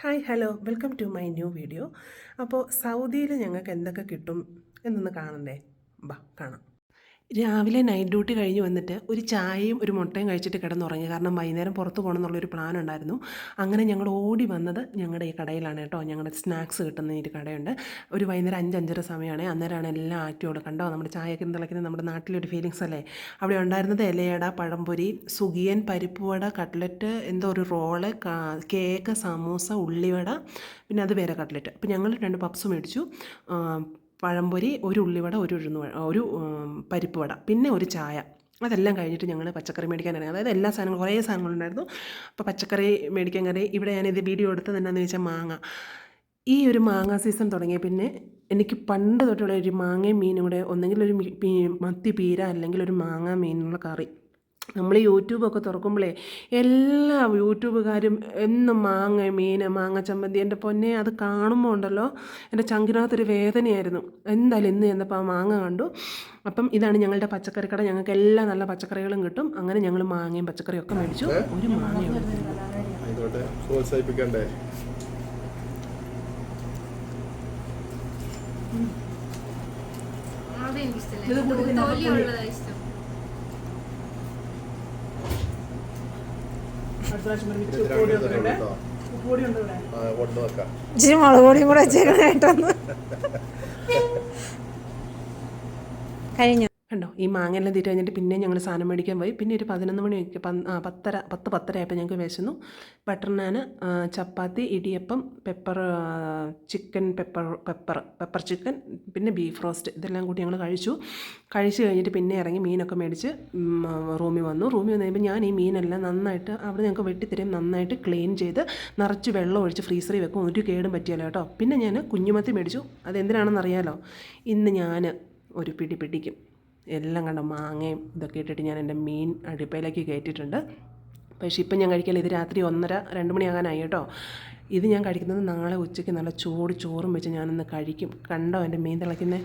Hi hello welcome to my new video അപ്പോൾ സൗദിയിൽ ഞങ്ങൾക്ക് എന്തൊക്കെ കിട്ടും എന്നൊന്ന് കാണണ്ടേ? ബാ കാണാം. രാവിലെ നൈറ്റ് ഡ്യൂട്ടി കഴിഞ്ഞ് വന്നിട്ട് ഒരു ചായയും ഒരു മുട്ടയും കഴിച്ചിട്ട് കിടന്നുറങ്ങി. കാരണം വൈകുന്നേരം പുറത്ത് പോകണം എന്നുള്ളൊരു പ്ലാൻ ഉണ്ടായിരുന്നു. അങ്ങനെ ഞങ്ങൾ ഓടി വന്നത് ഞങ്ങളുടെ ഈ കടയിലാണ് കേട്ടോ. ഞങ്ങളുടെ സ്നാക്സ് കിട്ടുന്ന ഒരു കടയുണ്ട്. ഒരു വൈകുന്നേരം അഞ്ച് അഞ്ചര സമയമാണ് അന്നേരമാണ് എല്ലാം ആറ്റിയോട് കണ്ടോ? നമ്മുടെ ചായയൊക്കെ തിളയ്ക്കുന്നത് നമ്മുടെ നാട്ടിലൊരു ഫീലിങ്സ് അല്ലേ? അവിടെ ഉണ്ടായിരുന്നത് ഇലയട പഴംപൊരി സുഗിയൻ പരിപ്പുവട കട്ട്ലറ്റ് എന്തോ ഒരു റോൾ കേക്ക് സമൂസ ഉള്ളിവട പിന്നെ അത് വേറെ കട്ട്ലറ്റ് അപ്പോൾ ഞങ്ങൾ രണ്ട് പപ്സ് മേടിച്ചു. പഴംപൊരി ഒരു ഉള്ളിവട ഒരു ഉഴുന്ന് ഒരു പരിപ്പ് വട പിന്നെ ഒരു ചായ. അതെല്ലാം കഴിഞ്ഞിട്ട് ഞങ്ങൾ പച്ചക്കറി മേടിക്കാൻ ഇറങ്ങി. അതായത് എല്ലാ സാധനങ്ങളും കുറേ സാധനങ്ങളുണ്ടായിരുന്നു. അപ്പോൾ പച്ചക്കറി മേടിക്കാൻ കയറി ഇവിടെ ഞാനിത് വീഡിയോ എടുത്തത് എന്നാന്ന് വെച്ചാൽ മാങ്ങ. ഈ ഒരു മാങ്ങ സീസൺ തുടങ്ങിയ പിന്നെ എനിക്ക് പണ്ട് തൊട്ടുള്ള ഒരു മാങ്ങയും മീനും കൂടെ ഒന്നെങ്കിൽ ഒരു മത്തി പീര അല്ലെങ്കിൽ ഒരു മാങ്ങ മീനുള്ള കറി. നമ്മൾ യൂട്യൂബൊക്കെ തുറക്കുമ്പോഴേ എല്ലാ യൂട്യൂബുകാരും എന്നും മാങ്ങ മീൻ മാങ്ങ ചമ്മന്തി എന്റെ പൊന്നെ അത് കാണുമ്പോൾ ഉണ്ടല്ലോ എന്റെ ചങ്കിനകത്തൊരു വേദനയായിരുന്നു. എന്തായാലും ഇന്ന് ചെന്നപ്പോൾ ആ മാങ്ങ കണ്ടു. അപ്പം ഇതാണ് ഞങ്ങളുടെ പച്ചക്കറി കട ഞങ്ങൾക്ക് എല്ലാ നല്ല പച്ചക്കറികളും കിട്ടും. അങ്ങനെ ഞങ്ങൾ മാങ്ങയും പച്ചക്കറിയും ഒക്കെ മേടിച്ചു. ഒരു മാങ്ങയും ഇത് പ്രോത്സാഹിപ്പിക്കണ്ടേ അത് എനിക്കിഷ്ടല്ല തൊലിയുള്ളതാ ഇഷ്ടം കേട്ടോ ആ കൊണ്ടു വെക്കാം ഇച്ചിരി മുളക് പൊടിയും കൂടെ വെച്ചേക്കണം കേട്ടോന്ന്. കഴിഞ്ഞു. കണ്ടോ? ഈ മാങ്ങയെല്ലാം തീറ്റ കഴിഞ്ഞിട്ട് പിന്നെ ഞങ്ങൾ സാധനം മേടിക്കാൻ പോയി. പിന്നെ ഒരു പതിനൊന്ന് മണിയൊക്കെ പത്തര പത്ത് പത്തരയായപ്പോൾ ഞങ്ങൾക്ക് വിശന്നു. Butter naan chapati idiyappam pepper chicken pepper pepper pepper chicken പിന്നെ ബീഫ് റോസ്റ്റ് ഇതെല്ലാം കൂടി ഞങ്ങൾ കഴിച്ചു. കഴിച്ചു കഴിഞ്ഞിട്ട് പിന്നെ ഇറങ്ങി മീനൊക്കെ മേടിച്ച് റൂമിൽ വന്നു. റൂമിൽ വന്നു കഴിയുമ്പോൾ ഞാൻ ഈ മീനെല്ലാം നന്നായിട്ട് അവിടെ ഞങ്ങൾക്ക് വെട്ടിത്തരും നന്നായിട്ട് ക്ലീൻ ചെയ്ത് നിറച്ച് വെള്ളം ഒഴിച്ച് ഫ്രീസറിൽ വെക്കും. ഒരു കേടും പറ്റിയല്ലോ കേട്ടോ? പിന്നെ ഞാൻ കുഞ്ഞുമത്തി മേടിച്ചു. അതെന്തിനാണെന്ന് അറിയാലോ ഇന്ന് ഞാൻ ഒരു പിടി പിടിക്കും. എല്ലാം കണ്ട മാങ്ങയും ഇതൊക്കെ ഇട്ടിട്ട് ഞാൻ എന്റെ മീൻ അടുപ്പയിലേക്ക് കയറ്റിയിട്ടുണ്ട്. പക്ഷേ ഇപ്പം ഞാൻ കഴിക്കില്ല ഇത് രാത്രി ഒന്നര രണ്ട് മണിയാകാനായി കേട്ടോ. ഇത് ഞാൻ കഴിക്കുന്നത് നാളെ ഉച്ചയ്ക്ക് നല്ല ചൂട് ചോറും വെച്ച് ഞാനൊന്ന് കഴിക്കും. കണ്ടോ എന്റെ മീൻ തിളയ്ക്കുന്നത്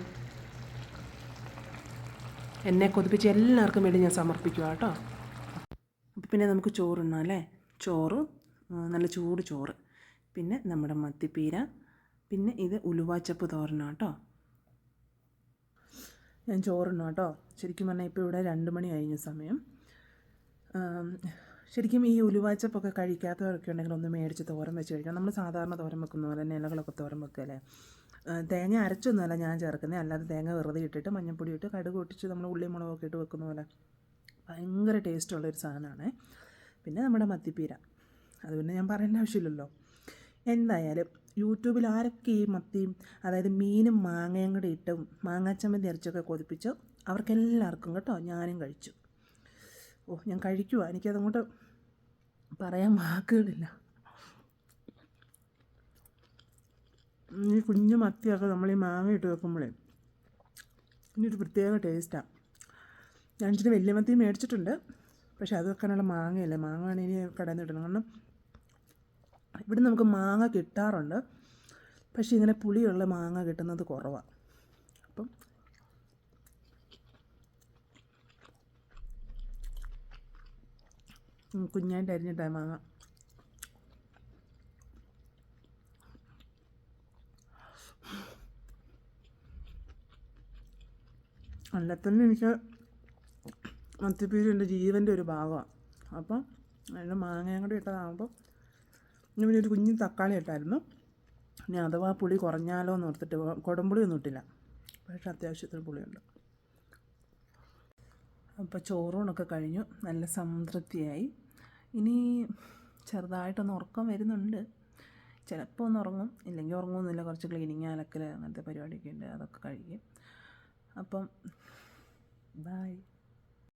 എന്നെ കൊതിപ്പിച്ച് എല്ലാവർക്കും വേണ്ടി ഞാൻ സമർപ്പിക്കുക കേട്ടോ. അപ്പോൾ പിന്നെ നമുക്ക് ചോറുണ്ണാം അല്ലേ? ചോറ് നല്ല ചൂട് ചോറ്. പിന്നെ നമ്മുടെ മത്തിപ്പീര പിന്നെ ഇത് ഉലുവാച്ചപ്പ് തോരണം കേട്ടോ. ഞാൻ ചോറുണ്ണു കേട്ടോ. ശരിക്കും പറഞ്ഞാൽ ഇപ്പോൾ ഇവിടെ രണ്ട് മണി കഴിഞ്ഞ സമയം. ശരിക്കും ഈ ഉലുവാച്ചപ്പൊക്കെ കഴിക്കാത്തവരൊക്കെ ഉണ്ടെങ്കിൽ ഒന്ന് മേടിച്ച് തോരൻ വെച്ച് കഴിക്കാം നമ്മൾ സാധാരണ തോരൻ വെക്കുന്ന പോലെ തന്നെ ഇലകളൊക്കെ തോരൻ വെക്കുകയല്ലേ തേങ്ങ അരച്ചൊന്നുമല്ല ഞാൻ ചേർക്കുന്നത് അല്ലാതെ തേങ്ങ വെറുതെ ഇട്ടിട്ട് മഞ്ഞൾപ്പൊടി ഇട്ട് കടുക് ഒട്ടിച്ച് നമ്മൾ ഉള്ളി മുളകൊക്കെ ഇട്ട് വെക്കുന്ന പോലെ. ഭയങ്കര ടേസ്റ്റുള്ളൊരു സാധനമാണ്. പിന്നെ നമ്മുടെ മത്തിപ്പീര. അതുകൊണ്ട് ഞാൻ പറയേണ്ട ആവശ്യമില്ലല്ലോ. എന്തായാലും യൂട്യൂബിൽ ആരൊക്കെ ഈ മത്തിയും അതായത് മീനും മാങ്ങയും കൂടെ ഇട്ടും മാങ്ങാച്ചമ്മന്തി അരച്ചൊക്കെ കൊതിപ്പിച്ചോ അവർക്കെല്ലാവർക്കും കേട്ടോ ഞാനും കഴിച്ചു. ഓ ഞാൻ കഴിക്കുവാ. എനിക്കതങ്ങോട്ട് പറയാൻ വാക്കുകളില്ല. ഈ കുഞ്ഞു മത്തിയൊക്കെ നമ്മൾ ഈ മാങ്ങ ഇട്ട് വെക്കുമ്പോഴേ ഇതിനൊരു പ്രത്യേക ടേസ്റ്റാണ് ഞാൻ ഇച്ചിരി വലിയ മത്തി മേടിച്ചിട്ടുണ്ട്. പക്ഷെ അത് വെക്കാനുള്ള മാങ്ങയല്ലേ? മാങ്ങ ആണ് ഇനി കടയിൽ നിന്ന് കാരണം ഇവിടെ നമുക്ക് മാങ്ങ കിട്ടാറുണ്ട്. പക്ഷേ ഇങ്ങനെ പുളിയുള്ള മാങ്ങ കിട്ടുന്നത് കുറവാണ് അപ്പം കുഞ്ഞായിട്ട് അരിഞ്ഞിട്ടാണ് മാങ്ങ. അല്ല തന്നെ എനിക്ക് മത്തിപ്പീര് എന്റെ ജീവന്റെ ഒരു ഭാഗമാണ് അപ്പം അതിന്റെ മാങ്ങയും കൂടി ഇട്ടതാകുമ്പോൾ പിന്നെ ഒരു കുഞ്ഞു തക്കാളി ഇട്ടായിരുന്നു. ഇനി അഥവാ പുളി കുറഞ്ഞാലോ എന്ന് ഓർത്തിട്ട് കുടംപുളി ഒന്നും ഇട്ടില്ല. പക്ഷേ അത്യാവശ്യത്തിന് പുളിയുണ്ട്. അപ്പോൾ ചോറൂണൊക്കെ കഴിഞ്ഞു. നല്ല സംതൃപ്തിയായി. ഇനി ചെറുതായിട്ടൊന്ന് ഉറക്കം വരുന്നുണ്ട്. ചിലപ്പോൾ ഒന്ന് ഉറങ്ങും. ഇല്ലെങ്കിൽ ഉറങ്ങുമൊന്നുമില്ല കുറച്ച് ക്ലീനിങ് അലക്കൽ അങ്ങനത്തെ പരിപാടിയൊക്കെ ഉണ്ട്. അതൊക്കെ കഴിക്കും. അപ്പം ബായ്